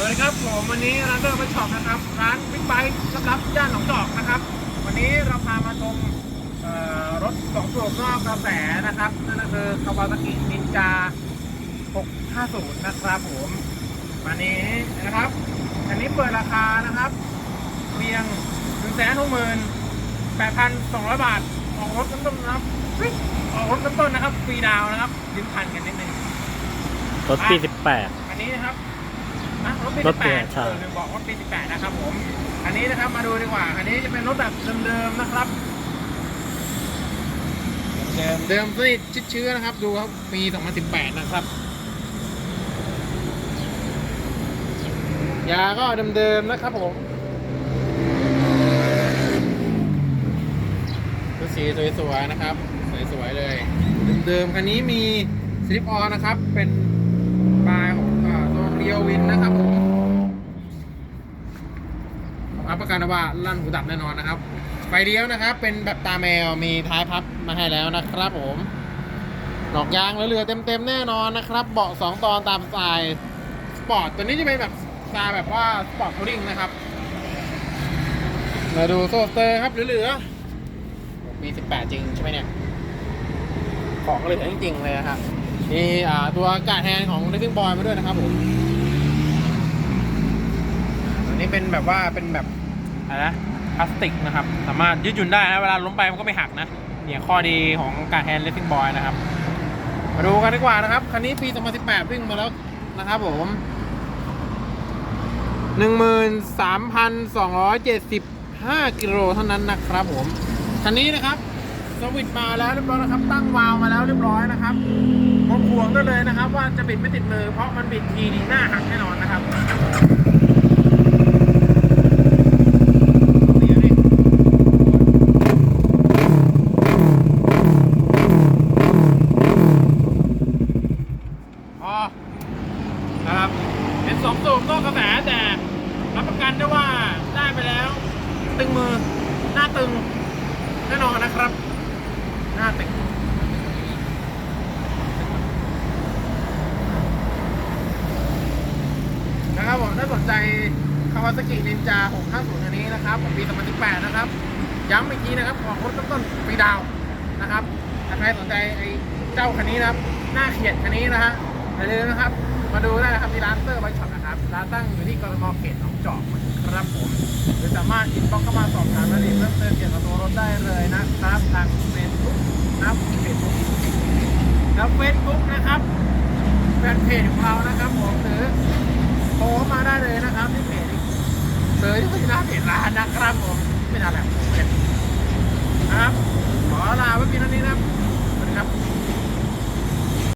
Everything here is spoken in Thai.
วัสดีครับผมวันนี้ร้านเดอร์มาช็อปนะครับร้านบิ๊กไบค์รับย่านหนองจอกนะครับ วันนี้เราพามาชมเอ่อรถสองสูบนอกกระแสนะครับนั่นก็คือคาวาซากินินจา 650 นะครับผมวันนี้นะครับ อันนี้เปิดราคานะครับเพียง1 6 8 2 0 0 บาท ออกรถต้นต้นๆนะครับเฮ้ยออกรถต้นต้นๆนะครับฟรีดาวน์นะครับยืมพันกันนิดนึงรถปีอันนี้นะครับ อะรถปีรถปี18ใช่ เออลืมบอกว่าปี18นะครับผม อันนี้นะครับมาดูดีกว่า อันนี้จะเป็นรถแบบเดิมๆนะครับ เดิมเดิมที่ชิดเชื้อนะครับ ดูครับปี2018 นะครับ ยาก็เดิมๆนะครับผมดูสีสวยๆนะครับ สวยๆเลย เดิมๆคันนี้มีสลิปออนนะครับ เป็นปลายของอ่าตัว เรียววินนะครับผมรับประกันว่าลั่นหูดับแน่นอนนะครับ ไฟเลี้ยวนะครับ เป็นแบบตาแมวมีท้ายพับมาให้แล้วนะครับผมดอกยางเหลือเต็มๆแน่นอนนะครับ เบาะสองตอนตามสไตล์สปอร์ตตัวนี้จะเป็นแบบสไตล์แบบว่าสปอร์ตทัวริงนะครับ มาดูโซสเตอร์ครับเหลือๆมี 18 จริงใช่ไหมเนี่ย ของเหลือจริงๆเลยนะครับ มีอ่าตัวอากาศแทนของ Racing Boy มาด้วยนะครับผมอันนี้เป็นแบบว่าเป็นแบบอะไรนะพลาสติกนะครับ สามารถยืดหยุ่นได้นะเวลาล้มไปมันก็ไม่หักนะเนี่ยข้อดีของอากาศแทน Racing Boy นะครับ มาดูกันดีกว่านะครับ คันนี้ปี 2018 วิ่งมาแล้วนะครับผม13,275กิโลเท่านั้นนะครับผม คันนี้นะครับ สวิตช์มาแล้วเรียบร้อยนะครับ ตั้งวาล์วมาแล้วเรียบร้อยนะครับผมห่วงได้เลยนะครับ ว่าจะบิดไม่ติดมือ เพราะมันบิดทีนี่หน้าหักแน่นอนนะครับอ๋อครับเป็นสองสูบก็กระแสแต่รับประกันได้ว่าได้ไปแล้ว ตึงมือ หน้าตึง แน่นอนนะครับ หน้าตึงนะครับผมถ้าสนใจคาวาซากินินจา 650 อันนี้นะครับของปี 2018 นะครับ ย้ำอีกทีนะครับของรถต้นปีดาวนะครับถ้าใครสนใจไอ้เจ้าคันนี้นะครับ หน้าเขียดคันนี้นะฮะอย่าลืมนะครับ มาดูได้นะครับที่ร้านเตอร์ไบช็อปนะครับ ร้านตั้งอยู่ที่กรมเขตหนองจอกครับผม หรือสามารถอินบ็อกเข้ามาสอบถามรายละเอียดเพิ่มเติมเกี่ยวกับตัวรถได้เลยนะครับ ทางเฟซบุ๊กนะครับเฟซบุ๊กแล้วเฟซบุ๊กนะครับแฟนเพจของเรานะครับผมหรือโทรมาได้เลยนะครับที่เพจเลยที่หน้าเพจร้านนะครับผมไม่นานแบบผมเป็นนะครับขอลาไว้เพียงเท่านี้